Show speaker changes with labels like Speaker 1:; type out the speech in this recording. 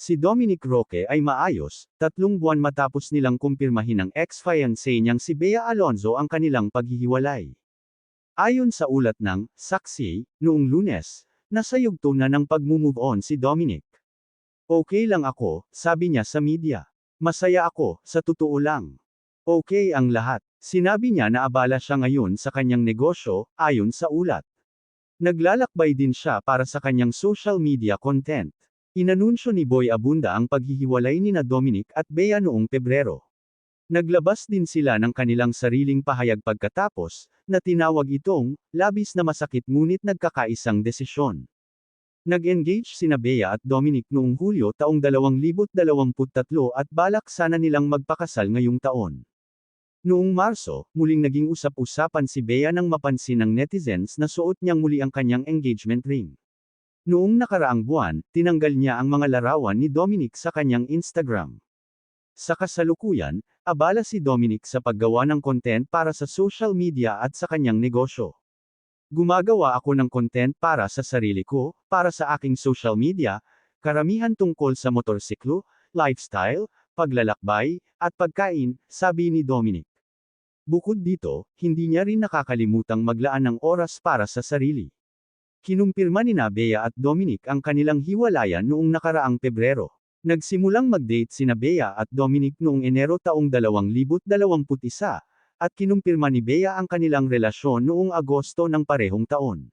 Speaker 1: Si Dominic Roque ay maayos, tatlong buwan matapos nilang kumpirmahin ng ex-fiancé niyang si Bea Alonzo ang kanilang paghihiwalay. Ayon sa ulat ng Saksi, noong lunes, nasa yugto na ng pag-move on si Dominic. Okay lang ako, sabi niya sa media. Masaya ako, sa totoo lang. Okay ang lahat. Sinabi niya na abala siya ngayon sa kanyang negosyo, ayon sa ulat. Naglalakbay din siya para sa kanyang social media content. Inanunsyo ni Boy Abunda ang paghihiwalay ni na Dominic at Bea noong Pebrero. Naglabas din sila ng kanilang sariling pahayag pagkatapos, na tinawag itong, labis na masakit ngunit nagkakaisang desisyon. Nag-engage sina Bea at Dominic noong Hulyo taong 2023 at balak sana nilang magpakasal ngayong taon. Noong Marso, muling naging usap-usapan si Bea nang mapansin ng netizens na suot niyang muli ang kanyang engagement ring. Noong nakaraang buwan, tinanggal niya ang mga larawan ni Dominic sa kanyang Instagram. Sa kasalukuyan, abala si Dominic sa paggawa ng content para sa social media at sa kanyang negosyo. Gumagawa ako ng content para sa sarili ko, para sa aking social media, karamihan tungkol sa motorsiklo, lifestyle, paglalakbay, at pagkain, sabi ni Dominic. Bukod dito, hindi niya rin nakakalimutang maglaan ng oras para sa sarili. Kinumpirma ni Bea at Dominic ang kanilang hiwalayan noong nakaraang Pebrero. Nagsimulang mag-date sina Bea at Dominic noong Enero taong 2021, at kinumpirma ni Bea ang kanilang relasyon noong Agosto ng parehong taon.